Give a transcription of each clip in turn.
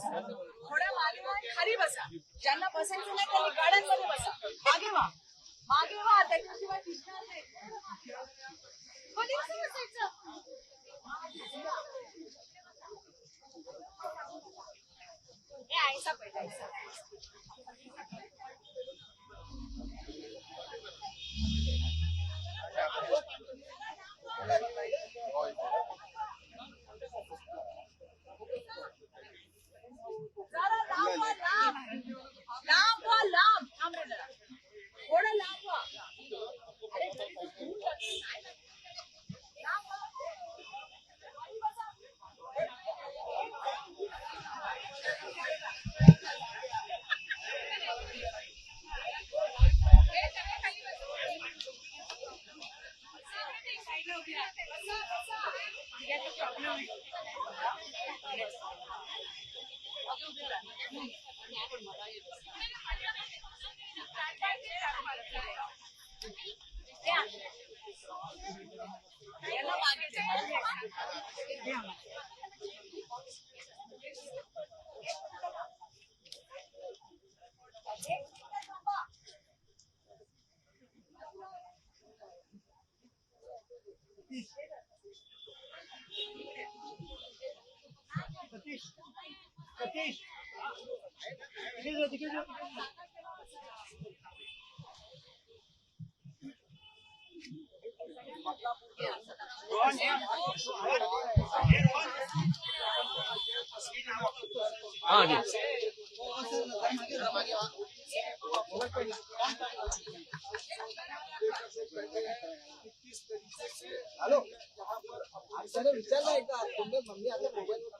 थोड्या मागे वा, खाली बसा. ज्यांना बसायचं नाही त्यांनी गाड्यांमध्ये बसा. मागे वा. मागे वा. त्याच्याशिवाय दिसणार नाही. कोणी कसं बसायचं? ए, आयसा बैठ, आयसा. जरा याला सतीश हॅलो सर विचारलं एकदा मम्मी आता मोबाईल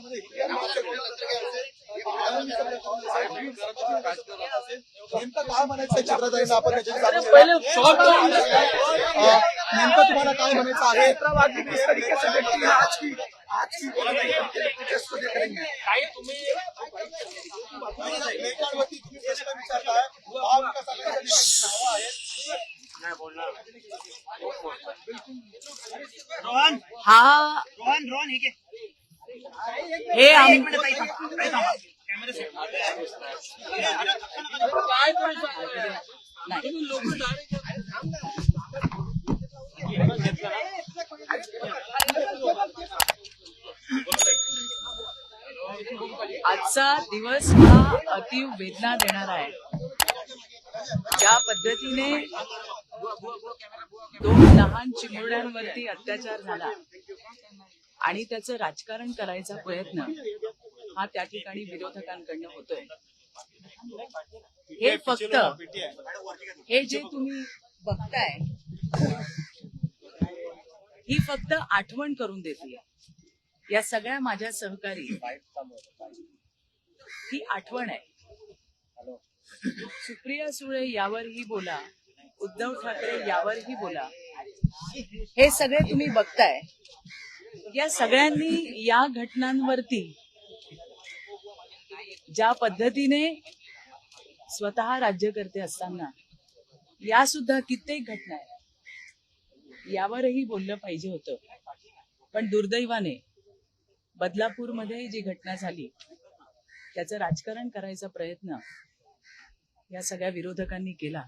त्याच्यामध्ये हिंगण मागच्या गोळीबार असेल, आळंदी सभा असेल, बीड सभा असेल. नेमकं काय म्हणायचं चित्रताईंना आपण त्याच्यात जाणून घेऊया. अं, नेमकं तुम्हाला काय म्हणायचं आहे किस तरीके से देखती है आज की आज की प्रोटेस्ट को देख रही हैं प्लेकार्डवरती तुम्ही प्रश्न विचारताय हा कसा कसा नावं आहेत रोहन हा रोहन रोहन हे घे हे आजचा दिवस हा अतिव वेदना देणारा आहे. ज्या पद्धतीने दोन लहान चिमुरड्यांवरती अत्याचार झाला आणि त्याचं राजकारण करायचा प्रयत्न हा त्या ठिकाणी विरोधकांकडनं होतोय. हे फक्त हे जे तुम्ही बघताय ही फक्त आठवण करून देते. या सगळ्या माझ्या सहकारी ही आठवण आहे. सुप्रिया सुळे यावरही बोला उद्धव ठाकरे यावरही बोला. हे सगळे तुम्ही बघताय. या सगळ्यांनी या घटनांवरती ज्या पद्धतीने स्वतः राज्यकर्ते असताना या सुद्धा कित्येक घटना आहेत. यावरही बोललं पाहिजे होतं. पण दुर्दैवाने बदलापूरमध्ये जी घटना झाली त्याचं राजकारण करायचा प्रयत्न या सगळ्या विरोधकांनी केला.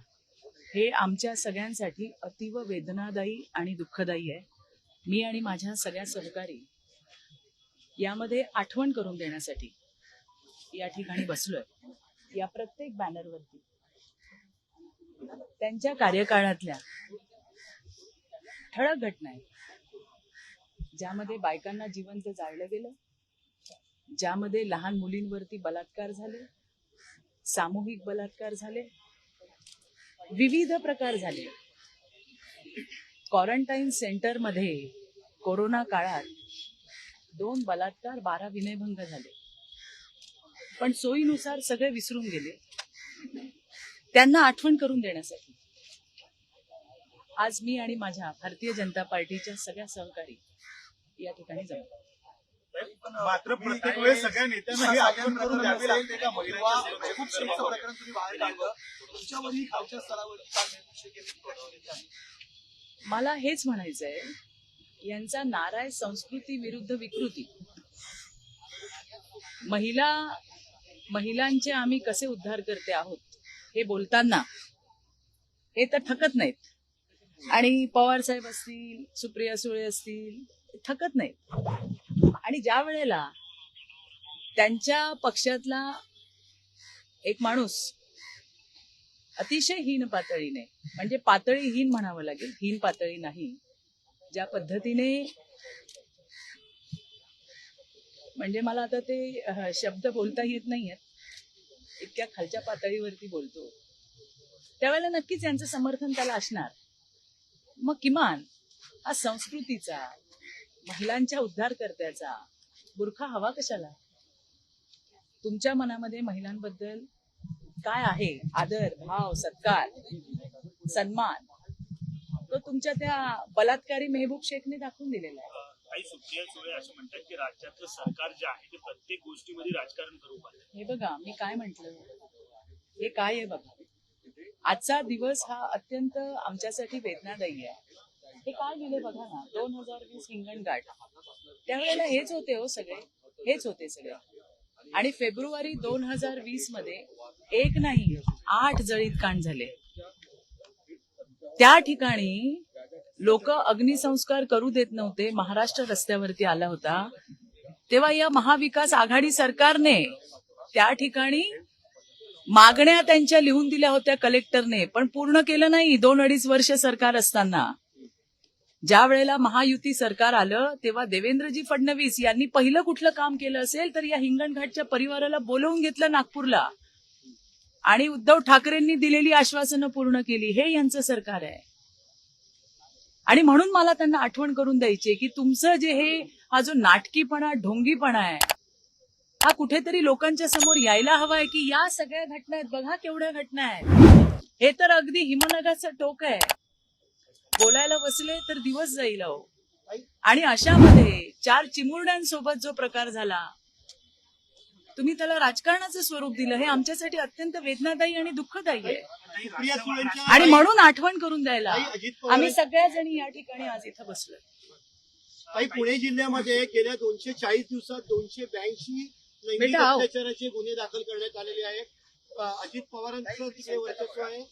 हे आमच्या सगळ्यांसाठी अतीव वेदनादायी आणि दुःखदायी आहे. मी आणि माझ्या सगळ्या सहकारी यामध्ये आठवण करून देण्यासाठी या ठिकाणी बसलोय. या प्रत्येक बॅनरवरती. त्यांच्या कार्यकाळातल्या ठळक घटना आहेत ज्यामध्ये बायकांना जिवंत जाळलं गेलं ज्यामध्ये लहान मुलींवरती बलात्कार झाले सामूहिक बलात्कार झाले विविध प्रकार झाले. क्वारंटाईन सेंटरमध्ये कोरोना काळात दोन बलात्कार बारा विनयभंग झाले. पण सोयीनुसार सगळे विसरून गेले. त्यांना आठवण करून देण्यासाठी. आज मी आणि माझ्या भारतीय जनता पार्टीच्या सगळ्या सहकारी या ठिकाणी जमलो. मात्र प्रत्येक वेळेस सगळ्या नेत्यांना हे आठवण करून द्यावी लागते. का किंवा खूप शेतचं प्रकरण तुम्ही बाहेर काढलं तुमच्यावरही खालच्या स्तरावरती आहे. मला हेच म्हणायचंय यांचा नाराय संस्कृती विरुद्ध विकृती महिला महिलांचे आम्ही कसे उद्धार करते आहोत हे बोलताना हे तर थकत नाहीत आणि पवार साहेब असतील सुप्रिया सुळे असतील थकत नाहीत आणि ज्या वेळेला त्यांच्या पक्षातला एक माणूस अतिशय हीन पातळीने म्हणजे पातळीहीन म्हणावं लागेल हीन पातळी नाही ज्या पद्धतीने म्हणजे मला आता ते शब्द बोलता येत नाहीयेत इतक्या खालच्या पातळीवरती बोलतो. त्यावेळेला नक्कीच यांचं समर्थन त्याला असणार. मग किमान हा संस्कृतीचा महिलांच्या उद्धारकर्त्याचा बुरखा हवा कशाला? तुमच्या मनामध्ये महिलांबद्दल काय आहे? आदर भाव सत्कार सन्मान? तो तुमच्या त्या बलात्कारी मेहबूब शेखने दाखवून दिलेला आहे. काही सुप्रिया सुळे असं म्हणतात की राज्यातलं सरकार जे आहे ते प्रत्येक गोष्टीमध्ये राजकारण करू हे बघा मी काय म्हंटल? हे काय आहे बघा? आजचा दिवस हा अत्यंत आमच्यासाठी वेदनादायी आहे. हे काय लिहिले बघा ना? दोन हजार वीस हिंगणघाट. त्यावेळेला हेच होते हो सगळे. हेच होते सगळे. आणि फेब्रुवारी दोन हजार वीसमध्ये एक नाही आठ जळीत कांड झाले. त्या ठिकाणी लोक अग्निसंस्कार करू देत नव्हते महाराष्ट्र रस्त्यावरती आला होता. तेव्हा या महाविकास आघाडी सरकारने त्या ठिकाणी मागण्या त्यांच्या लिहून दिल्या होत्या कलेक्टरने पण पूर्ण केलं नाही. दोन अडीच वर्ष सरकार असताना. ज्या वेळेला महायुती सरकार आलं तेव्हा देवेंद्रजी फडणवीस यांनी पहिलं कुठलं काम केलं असेल तर या हिंगणघाटच्या परिवाराला बोलवून घेतलं नागपूरला. आणि उद्धव ठाकरेंनी दिलेली आश्वासनं पूर्ण केली हे यांचं सरकार आहे. आणि म्हणून मला त्यांना आठवण करून द्यायची की तुमचं जे हे हा जो नाटकीपणा ढोंगीपणा आहे हा कुठेतरी लोकांच्या समोर यायला हवाय की या सगळ्या घटना आहेत बघा केवढ्या घटना आहेत. हे तर अगदी हिमनगाचं टोक आहे. बोलायला बसले तर दिवस जाईल अहो. आणि अशामध्ये चार चिमुरड्यांसोबत जो प्रकार झाला तुम्ही त्याला राजकारणाचं स्वरूप दिलं हे आमच्यासाठी अत्यंत वेदनादायी आणि दुःखदायी आहे. आणि म्हणून आठवण करून द्यायला आम्ही सगळ्या जणी या ठिकाणी आज इथं बसलोय. काही पुणे जिल्ह्यामध्ये गेल्या दोनशे चाळीस दिवसात दोनशे ब्याऐंशी लैंगिक. अत्याचाराचे गुन्हे दाखल करण्यात आलेले आहेत. अजित पवारांचं तिकडे वर्चस्व आहे.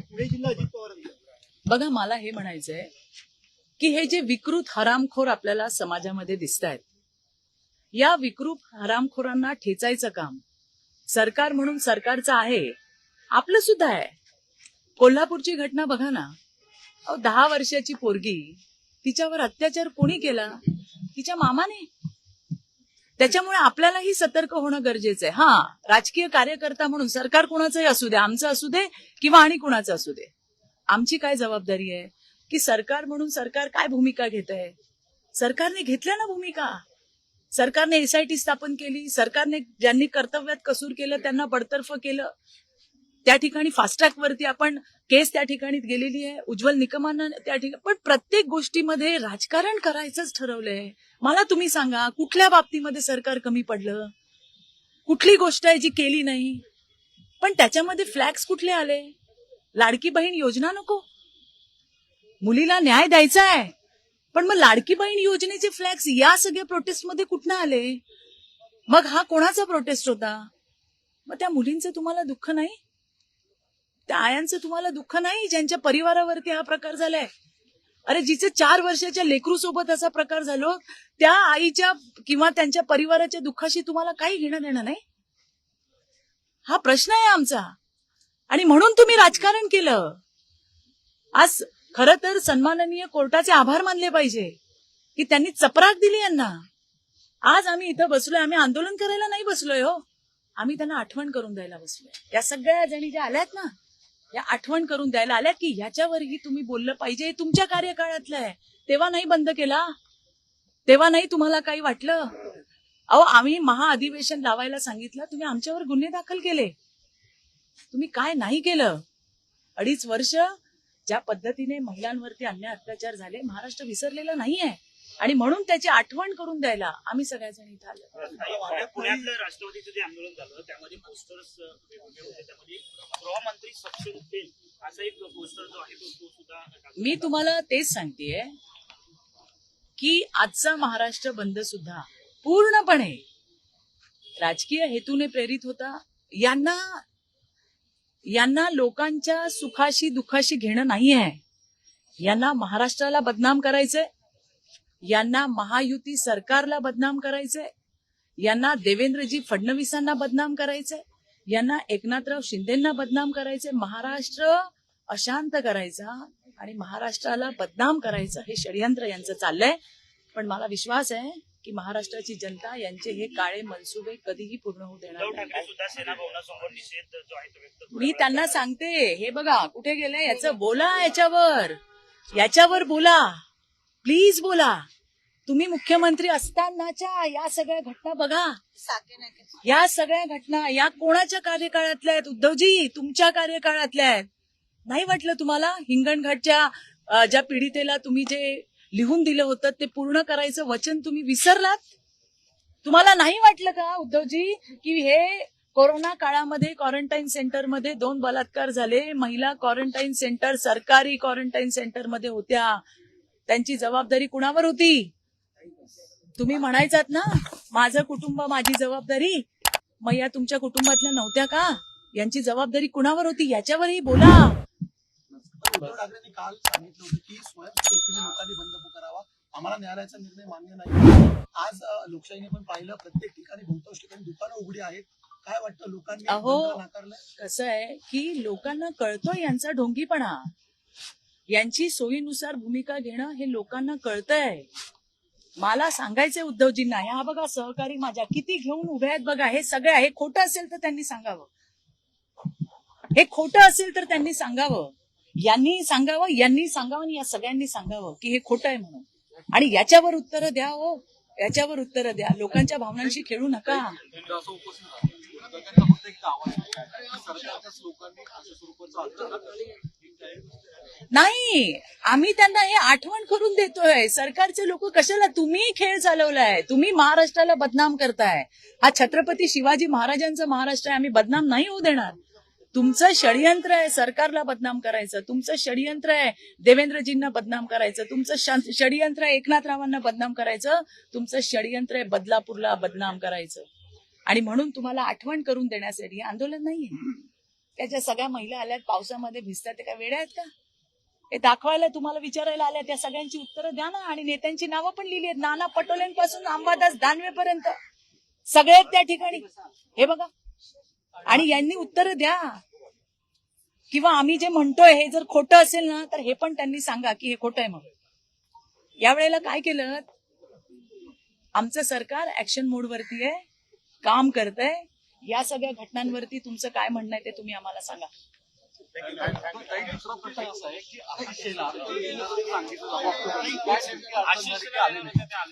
पुणे जिल्हा अजित पवारांचा. बघा मला हे म्हणायचंय की हे जे विकृत हरामखोर आपल्याला समाजामध्ये दिसत आहेत या विकृत हरामखोरांना ठेचायचं काम सरकार म्हणून सरकारचं आहे आपलं सुद्धा आहे. कोल्हापूरची घटना बघा ना. अहो दहा वर्षाची पोरगी तिच्यावर अत्याचार कोणी केला? तिच्या मामाने? त्याच्यामुळे आपल्यालाही सतर्क होणं गरजेचं आहे. हा राजकीय कार्यकर्ता म्हणून सरकार कुणाचंही असू दे आमचं असू दे किंवा आणि कुणाचं असू दे. आमची काय जबाबदारी आहे? की सरकार म्हणून सरकार काय भूमिका घेत आहे? सरकारने घेतल्या ना भूमिका. सरकारने एसआयटी स्थापन केली. सरकारने ज्यांनी कर्तव्यात कसूर केलं त्यांना बडतर्फ केलं. त्या ठिकाणी फास्ट्रॅक वरती आपण केस त्या ठिकाणी गेलेली आहे. उज्ज्वल निकमानं त्या ठिकाणी पण प्रत्येक गोष्टीमध्ये राजकारण करायचंच ठरवलंय. मला तुम्ही सांगा कुठल्या बाबतीमध्ये सरकार कमी पडलं? कुठली गोष्ट आहे जी केली नाही? पण त्याच्यामध्ये फ्लॅग्स कुठले आले? लाडकी बहीण योजना नको. मुलीला न्याय द्यायचा आहे पण मग लाडकी बहीण योजनेचे फ्लॅक्स या सगळ्या प्रोटेस्टमध्ये कुठनं आले? मग हा कोणाचा प्रोटेस्ट होता? मग त्या मुलींचं तुम्हाला दुःख नाही? त्या आयांचं तुम्हाला दुःख नाही? ज्यांच्या परिवारावरती हा प्रकार झालाय? अरे जिचे चार वर्षाच्या लेकरू सोबत असा प्रकार झालो त्या आईच्या किंवा त्यांच्या परिवाराच्या दुःखाशी तुम्हाला काही घेणं देणं नाही? हा प्रश्न आहे आमचा. आणि म्हणून तुम्ही राजकारण केलं. आज खर तर सन्माननीय कोर्टाचे आभार मानले पाहिजे की त्यांनी चपराक दिली यांना. आज आम्ही इथं बसलोय आम्ही आंदोलन करायला नाही बसलोय हो. आम्ही त्यांना आठवण करून द्यायला बसलोय. या सगळ्या जणी ज्या आल्यात ना या आठवण करून द्यायला आल्यात की ह्याच्यावरही तुम्ही बोललं पाहिजे. हे तुमच्या कार्यकाळातलं आहे. तेव्हा नाही बंद केला. तेव्हा नाही तुम्हाला काही वाटलं. अहो आम्ही महाअधिवेशन लावायला सांगितलं तुम्ही आमच्यावर गुन्हे दाखल केले. तुम्ही काय नाही केलं? अडीच वर्ष ज्या पद्धतीने महिलांवरती अन्याय अत्याचार झाले महाराष्ट्र विसरलेला नाहीये. आणि म्हणून त्याची आठवण करून द्यायला आम्ही सगळ्याजण इथं आलो. पुण्या- पुण्यातलं राष्ट्रवादीचं जे आंदोलन झालं त्यामध्ये पोस्टर्स वेगवेगळे होते. त्यामध्ये गृहमंत्री सक्षम असा एक पोस्टर जो आहे तो सुद्धा. मी तुम्हाला तेच सांगतेय की आजचा महाराष्ट्र बंद सुद्धा पूर्णपणे राजकीय हेतूने प्रेरित होता. यांना यांना लोकांच्या सुखाशी दुखाशी घेणं नाही आहे यांना महाराष्ट्राला बदनाम करायचंय. यांना महायुती सरकारला बदनाम करायचंय. यांना देवेंद्रजी फडणवीसांना बदनाम करायचंय. यांना एकनाथराव शिंदेना बदनाम करायचंय. महाराष्ट्र अशांत करायचा आणि महाराष्ट्राला बदनाम करायचं हे षडयंत्र यांचं चाललंय. पण मला विश्वास आहे की महाराष्ट्राची जनता यांचे हे काळे मनसुबे कधीही पूर्ण होऊ देणार नाही. मी त्यांना सांगते हे बघा कुठे गेले याचं बोला याच्यावर. याच्यावर बोला. प्लीज बोला. तुम्ही मुख्यमंत्री असतानाच्या या सगळ्या घटना बघा. या सगळ्या घटना या कोणाच्या कार्यकाळातल्या आहेत? उद्धवजी तुमच्या कार्यकाळातल्या आहेत. नाही वाटलं तुम्हाला? हिंगणघाटच्या ज्या पीडितेला तुम्ही जे लिहून दिलं होतं ते पूर्ण करायचं वचन तुम्ही विसरलात? तुम्हाला नाही वाटलं का उद्धवजी की हे कोरोना काळामध्ये क्वारंटाईन सेंटरमध्ये दोन बलात्कार झाले? महिला क्वारंटाईन सेंटर सरकारी क्वारंटाईन सेंटरमध्ये होत्या. त्यांची जबाबदारी कुणावर होती? तुम्ही म्हणायचात ना माझं कुटुंब माझी जबाबदारी. मग या तुमच्या कुटुंबातल्या नव्हत्या का? यांची जबाबदारी कुणावर होती? याच्यावरही बोला. उद्धव ठाकरेंनी काल सांगितलं होतं की स्वयंस्फूर्तीने लोकांनी बंद पुकारावा आम्हाला न्यायालयाचा निर्णय मान्य नाही आज लोकशाहीने पण पाहिलं प्रत्येक ठिकाणी बहुतांश ठिकाणी दुकानं उघडी आहेत. काय वाटतं लोकांनी अहो. कसं आहे की लोकांना कळतोय यांचा ढोंगीपणा. यांची सोयीनुसार भूमिका घेणं हे लोकांना कळतंय. मला सांगायचंय उद्धवजींना ह्या बघा सहकारी माझ्या किती घेऊन उभे आहेत बघा हे सगळे हे खोटं असेल तर त्यांनी सांगावं. हे खोटं असेल तर त्यांनी सांगावं. यांनी सांगावं यांनी सांगावं आणि या सगळ्यांनी सांगावं की हे खोटं आहे म्हणून. आणि याच्यावर उत्तरं द्या हो. याच्यावर उत्तरं द्या. लोकांच्या भावनांशी खेळू नका. नाही. आम्ही त्यांना हे आठवण करून देतोय. सरकारचे लोक कशाला तुम्ही खेळ चालवलाय? तुम्ही महाराष्ट्राला बदनाम करताय. हा छत्रपती शिवाजी महाराजांचा महाराष्ट्र आहे. आम्ही बदनाम नाही होऊ देणार. तुमचं षडयंत्र आहे सरकारला बदनाम करायचं. तुमचं षडयंत्र आहे देवेंद्रजींना बदनाम करायचं. तुमचं षडयंत्र आहे एकनाथरावांना बदनाम करायचं. तुमचं षडयंत्र आहे बदलापूरला बदनाम करायचं. आणि म्हणून तुम्हाला आठवण करून देण्यासाठी आंदोलन नाहीये. त्याच्या सगळ्या महिला आल्यात पावसामध्ये भिजतात त्या काय वेड्या आहेत का? हे दाखवायला तुम्हाला विचारायला आल्या त्या सगळ्यांची उत्तरं द्या ना. आणि नेत्यांची नावं पण लिहिली आहेत. नाना पटोलेंपासून अंबादास दानवेपर्यंत. सगळे आहेत त्या ठिकाणी. हे बघा. आणि यांनी उत्तर द्या. किंवा आम्ही जे म्हणतोय हे जर खोटं असेल ना तर हे पण त्यांनी सांगा की हे खोटं आहे म्हणून. यावेळेला काय केलं? आमचं सरकार ऍक्शन मोडवरती आहे काम करतंय. या सगळ्या घटनांवरती तुमचं काय म्हणणं आहे ते तुम्ही आम्हाला सांगा.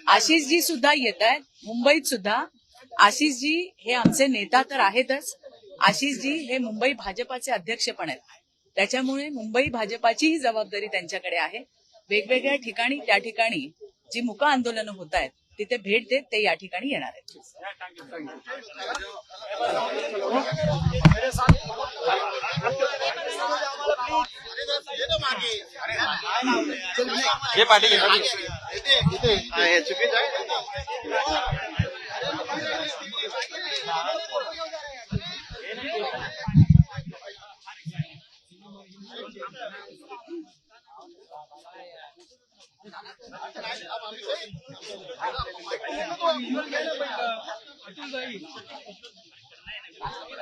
आशिषजी सुद्धा येत आहेत मुंबईत सुद्धा. आशिषजी हे आमचे नेता तर आहेतच आशिषजी हे मुंबई भाजपाचे अध्यक्ष पण आहेत. त्याच्यामुळे मुंबई भाजपाचीही जबाबदारी त्यांच्याकडे आहे. वेगवेगळ्या ठिकाणी त्या ठिकाणी जी मुका आंदोलनं होत आहेत तिथे भेट देत ते या ठिकाणी येणार आहेत हे पाठी घे इथे हे चुकीचं आहे इसीलिए हम यहाँ पे ये